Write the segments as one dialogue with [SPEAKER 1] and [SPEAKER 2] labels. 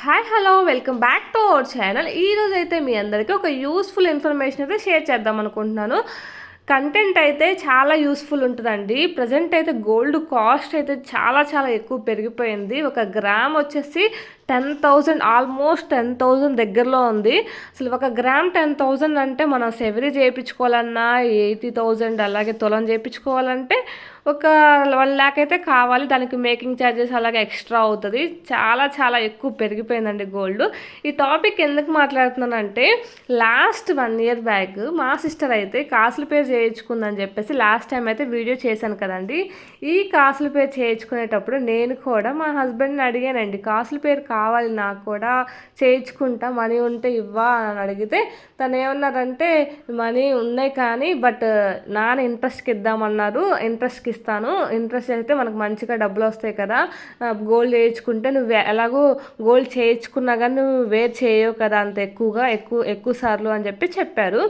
[SPEAKER 1] Hi hello welcome back to our channel ఈరోజు అయితే మీ అందరికీ ఒక యూస్ఫుల్ ఇన్ఫర్మేషన్ అయితే షేర్ చేద్దాం అనుకుంటున్నాను. కంటెంట్ అయితే చాలా యూస్ఫుల్ ఉంటుందండి. ప్రజెంట్ అయితే గోల్డ్ కాస్ట్ అయితే చాలా చాలా ఎక్కువ పెరిగిపోయింది. ఒక గ్రామ్ వచ్చేసి ten thousand almost ten thousand దగ్గరలో ఉంది. అసలు ఒక గ్రామ్ టెన్ థౌజండ్ అంటే మనం సెవరీ చేయించుకోవాలన్నా ఎయిటీ థౌజండ్ అలాగే తులం చేయించుకోవాలంటే ఒక వన్ ల్యాక్ అయితే కావాలి. దానికి మేకింగ్ ఛార్జెస్ అలాగే ఎక్స్ట్రా అవుతుంది. చాలా చాలా ఎక్కువ పెరిగిపోయిందండి గోల్డ్. ఈ టాపిక్ ఎందుకు మాట్లాడుతున్నానంటే లాస్ట్ వన్ ఇయర్ బ్యాక్ మా సిస్టర్ అయితే కాసుల పేరు చేయించుకుందని చెప్పేసి లాస్ట్ టైం అయితే వీడియో చేశాను కదండి. ఈ కాసుల పేరు చేయించుకునేటప్పుడు నేను కూడా మా హస్బెండ్ని అడిగానండి కాసుల పేరు కావాలి నాకు కూడా చేయించుకుంటా మనీ ఉంటే ఇవ్వా అని అడిగితే తను ఏమన్నారంటే మనీ ఉన్నాయి కానీ బట్ నాన్న ఇంట్రెస్ట్కి ఇద్దామన్నారు ఇంట్రెస్ట్కి ఇస్తాను. ఇంట్రెస్ట్ అయితే మనకు మంచిగా డబ్బులు వస్తాయి కదా గోల్డ్ చేయించుకుంటే నువ్వు ఎలాగో గోల్డ్ చేయించుకున్నా కానీ నువ్వు వేర్ చేయవు కదా అంత ఎక్కువగా ఎక్కువ ఎక్కువ సార్లు అని చెప్పి చెప్పారు.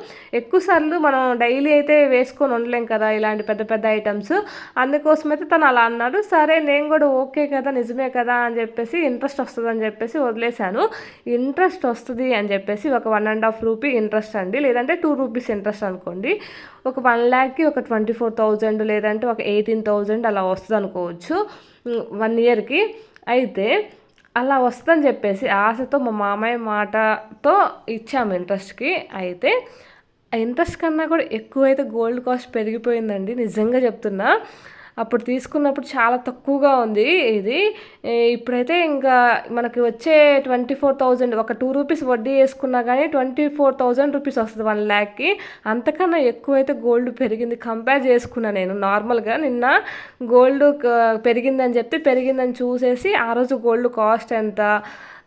[SPEAKER 1] ఎక్కువ సార్లు మనం డైలీ అయితే వేసుకొని ఉండలేం కదా ఇలాంటి పెద్ద పెద్ద ఐటమ్స్. అందుకోసం అయితే తను అలా అన్నాడు. సరే నేను కూడా ఓకే కదా నిజమే కదా అని చెప్పేసి ఇంట్రెస్ట్ వస్తుంది అని చెప్పేసి వదిలేశాను. ఇంట్రెస్ట్ వస్తుంది అని చెప్పేసి ఒక one and half rupee interest అండి. లేదంటే టూ రూపీస్ ఇంట్రెస్ట్ అనుకోండి. ఒక వన్ ల్యాక్కి ఒక ట్వంటీ ఫోర్ థౌజండ్ లేదంటే ఒక ఎయిటీన్ థౌజండ్ అలా వస్తుంది అనుకోవచ్చు. వన్ ఇయర్కి. అయితే అలా వస్తుందని చెప్పేసి ఆశతో మా మామయ్య మాటతో ఇచ్చాము ఇంట్రెస్ట్కి. అయితే ఇంట్రెస్ట్ కన్నా కూడా ఎక్కువైతే గోల్డ్ కాస్ట్ పెరిగిపోయిందండి. నిజంగా చెప్తున్నా. అప్పుడు తీసుకున్నప్పుడు చాలా తక్కువగా ఉంది ఇది. ఇప్పుడైతే ఇంకా మనకి వచ్చే ట్వంటీ ఫోర్ థౌజండ్ ఒక టూ రూపీస్ వడ్డీ వేసుకున్నా కానీ ట్వంటీ ఫోర్ థౌజండ్ రూపీస్ వస్తుంది వన్ ల్యాక్కి. అంతకన్నా ఎక్కువైతే గోల్డ్ పెరిగింది. కంపేర్ చేసుకున్నా నేను నార్మల్గా నిన్న గోల్డ్ పెరిగిందని చెప్పి పెరిగిందని చూసేసి ఆ రోజు గోల్డ్ కాస్ట్ ఎంత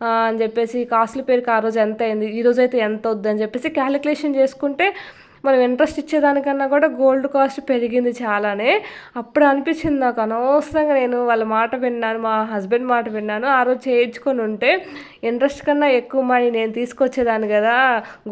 [SPEAKER 1] అని చెప్పేసి కాస్ట్లీ పేరుకి ఆ రోజు ఎంత అయింది ఈ రోజు అయితే ఎంత వద్దని చెప్పేసి క్యాలిక్యులేషన్ చేసుకుంటే మనం ఇంట్రెస్ట్ ఇచ్చేదానికన్నా కూడా గోల్డ్ కాస్ట్ పెరిగింది చాలానే. అప్పుడు అనిపించింది నాకు అనవసరంగా నేను వాళ్ళ మాట విన్నాను మా హస్బెండ్ మాట విన్నాను. ఆ రోజు చేయించుకొని ఉంటే ఇంట్రెస్ట్ కన్నా ఎక్కువ మనీ నేను తీసుకొచ్చేదాన్ని కదా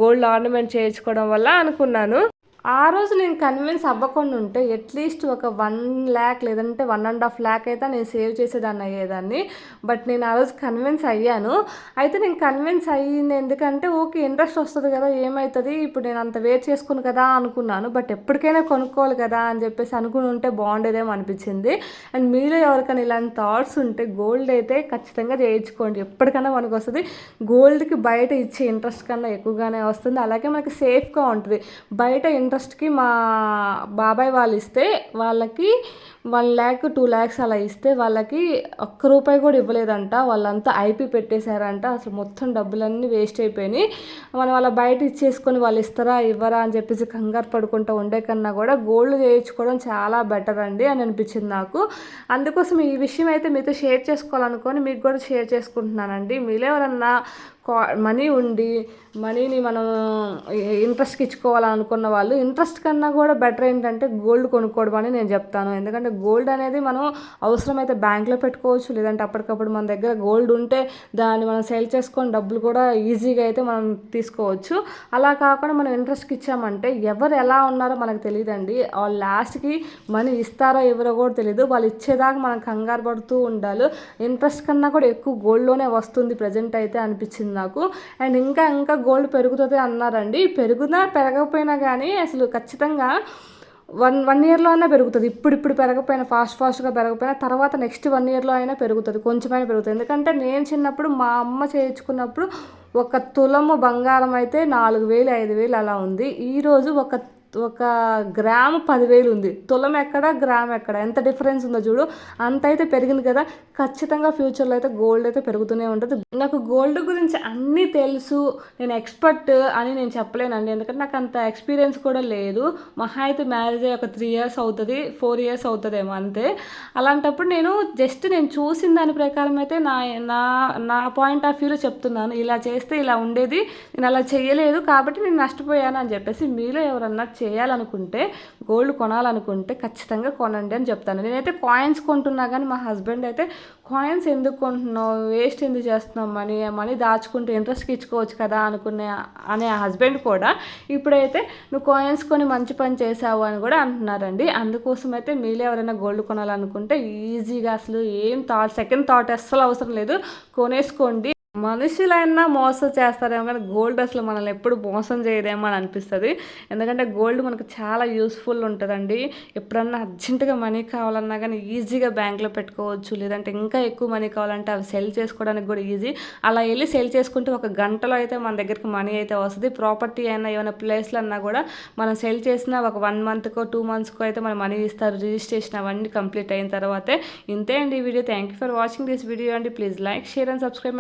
[SPEAKER 1] గోల్డ్ ఆర్నమెంట్ చేయించుకోవడం వల్ల అనుకున్నాను. ఆ రోజు నేను కన్విన్స్ అవ్వకుండా ఉంటే అట్లీస్ట్ ఒక వన్ ల్యాక్ లేదంటే వన్ అండ్ హాఫ్ ల్యాక్ అయితే నేను సేవ్ చేసేదాన్ని అయ్యేదాన్ని. బట్ నేను ఆ రోజు కన్విన్స్ అయ్యాను. అయితే నేను కన్విన్స్ అయ్యింది ఎందుకంటే ఓకే ఇంట్రెస్ట్ వస్తుంది కదా ఏమవుతుంది ఇప్పుడు నేను అంత వేట్ చేసుకుని కదా అనుకున్నాను. బట్ ఎప్పటికైనా కొనుక్కోవాలి కదా అని చెప్పేసి అనుకుని ఉంటే బాగుండేదేమో అనిపించింది. అండ్ మీలో ఎవరికైనా ఇలాంటి థాట్స్ ఉంటే గోల్డ్ అయితే ఖచ్చితంగా చేయించుకోండి. ఎప్పటికైనా మనకు వస్తుంది గోల్డ్కి బయట ఇచ్చే ఇంట్రెస్ట్ కన్నా ఎక్కువగానే వస్తుంది. అలాగే మనకి సేఫ్గా ఉంటుంది. బయట ఇంట్రెస్ట్కి మా బాబాయ్ వాళ్ళు ఇస్తే వాళ్ళకి వన్ ల్యాక్ టూ ల్యాక్స్ అలా ఇస్తే వాళ్ళకి ఒక్క రూపాయి కూడా ఇవ్వలేదంట. వాళ్ళంతా ఐపీ పెట్టేశారంట. అసలు మొత్తం డబ్బులన్నీ వేస్ట్ అయిపోయినాయి. మనం అలా బయట ఇచ్చేసుకొని వాళ్ళు ఇస్తారా ఇవ్వరా అని చెప్పేసి కంగారు పడుకుంటూ ఉండే కన్నా కూడా గోల్డ్ చేయించుకోవడం చాలా బెటర్ అండి అని అనిపించింది నాకు. అందుకోసం ఈ విషయం అయితే మీతో షేర్ చేసుకోవాలనుకొని మీకు కూడా షేర్ చేసుకుంటున్నానండి. మీలో ఎవరన్నా మనీ ఉండి మనీని మనం ఇంట్రెస్ట్కి ఇచ్చుకోవాలనుకున్న వాళ్ళు ఇంట్రెస్ట్ కన్నా కూడా బెటర్ ఏంటంటే గోల్డ్ కొనుక్కోవడం అని నేను చెప్తాను. ఎందుకంటే గోల్డ్ అనేది మనం అవసరమైతే బ్యాంక్లో పెట్టుకోవచ్చు లేదంటే అప్పటికప్పుడు మన దగ్గర గోల్డ్ ఉంటే దాన్ని మనం సేల్ చేసుకొని డబ్బులు కూడా ఈజీగా అయితే మనం తీసుకోవచ్చు. అలా కాకుండా మనం ఇంట్రెస్ట్కి ఇచ్చామంటే ఎవరు ఎలా ఉన్నారో మనకు తెలియదండి. వాళ్ళు లాస్ట్కి మనీ ఇస్తారో ఎవరో కూడా తెలియదు వాళ్ళు ఇచ్చేదాకా మనం కంగారు పడుతూ ఉండాలి. ఇంట్రెస్ట్ కన్నా కూడా ఎక్కువ గోల్డ్లోనే వస్తుంది ప్రజెంట్ అయితే అనిపించింది నాకు. అండ్ ఇంకా ఇంకా గోల్డ్ పెరుగుతుంది అన్నారండి. పెరుగునా పెరగకపోయినా కానీ అసలు ఖచ్చితంగా వన్ వన్ ఇయర్లో అయినా పెరుగుతుంది. ఇప్పుడు ఇప్పుడు పెరగపోయినా ఫాస్ట్ ఫాస్ట్గా పెరగపోయినా తర్వాత నెక్స్ట్ వన్ ఇయర్లో అయినా పెరుగుతుంది. కొంచెమైనా పెరుగుతుంది. ఎందుకంటే నేను చిన్నప్పుడు మా అమ్మ చేయించుకున్నప్పుడు ఒక తులము బంగారం అయితే నాలుగు వేలు ఐదు వేలు అలా ఉంది. ఈరోజు ఒక ఒక గ్రామ్ పదివేలు ఉంది. తులం ఎక్కడ గ్రామ్ ఎక్కడ? ఎంత డిఫరెన్స్ ఉందో చూడు. అంత అయితే పెరిగింది కదా. ఖచ్చితంగా ఫ్యూచర్లో అయితే గోల్డ్ అయితే పెరుగుతూనే ఉంటుంది. నాకు గోల్డ్ గురించి అన్నీ తెలుసు. నేను ఎక్స్పర్ట్ అని నేను చెప్పలేనండి. ఎందుకంటే నాకు అంత ఎక్స్పీరియన్స్ కూడా లేదు. మహా అయితే మ్యారేజ్ అయ్యి ఒక త్రీ ఇయర్స్ అవుతుంది ఫోర్ ఇయర్స్ అవుతుందేమో అంతే. అలాంటప్పుడు నేను జస్ట్ నేను చూసిన దాని ప్రకారం అయితే నా నా నా పాయింట్ ఆఫ్ వ్యూలో చెప్తున్నాను. ఇలా చేస్తే ఇలా ఉండేది. నేను అలా చేయలేదు కాబట్టి నేను నష్టపోయాను అని చెప్పేసి మీలో ఎవరన్నా చేయాలనుకుంటే గోల్డ్ కొనాలనుకుంటే ఖచ్చితంగా కొనండి అని చెప్తాను. నేనైతే కాయిన్స్ కొంటున్నా కానీ మా హస్బెండ్ అయితే కాయిన్స్ ఎందుకు కొంటున్నావు? వేస్ట్ ఎందుకు చేస్తున్నావు? మనీ మనీ దాచుకుంటే ఇంట్రెస్ట్కి ఇచ్చుకోవచ్చు కదా అనుకునే అనే హస్బెండ్ కూడా ఇప్పుడైతే నువ్వు కాయిన్స్ కొని మంచి పని చేసావు అని కూడా అంటున్నారండి. అందుకోసం అయితే మీలో ఎవరైనా గోల్డ్ కొనాలనుకుంటే ఈజీగా అసలు ఏం థాట్ సెకండ్ థాట్ అస్సలు అవసరం లేదు. కొనేసుకోండి. మనుషులైనా మోసం చేస్తారేమో కానీ గోల్డ్ అసలు మనల్ని ఎప్పుడు మోసం చేయదేమో అని అనిపిస్తుంది. ఎందుకంటే గోల్డ్ మనకు చాలా యూస్ఫుల్ ఉంటుందండి. ఎప్పుడన్నా అర్జెంటుగా మనీ కావాలన్నా కానీ ఈజీగా బ్యాంక్లో పెట్టుకోవచ్చు. లేదంటే ఇంకా ఎక్కువ మనీ కావాలంటే అవి సెల్ చేసుకోవడానికి కూడా ఈజీ అలా వెళ్ళి సెల్ చేసుకుంటే ఒక గంటలో అయితే మన దగ్గరికి మనీ అయితే వస్తుంది. ప్రాపర్టీ అయినా ఏమైనా ప్లేస్లో అన్నా కూడా మనం సెల్ చేసిన ఒక వన్ మంత్కో టూ మంత్స్కో అయితే మన మనీ ఇస్తారు. రిజిస్ట్రేషన్ అవన్నీ కంప్లీట్ అయిన తర్వాతే. ఇంతే అండి ఈ video thank you for watching this video అండి. Please like share and subscribe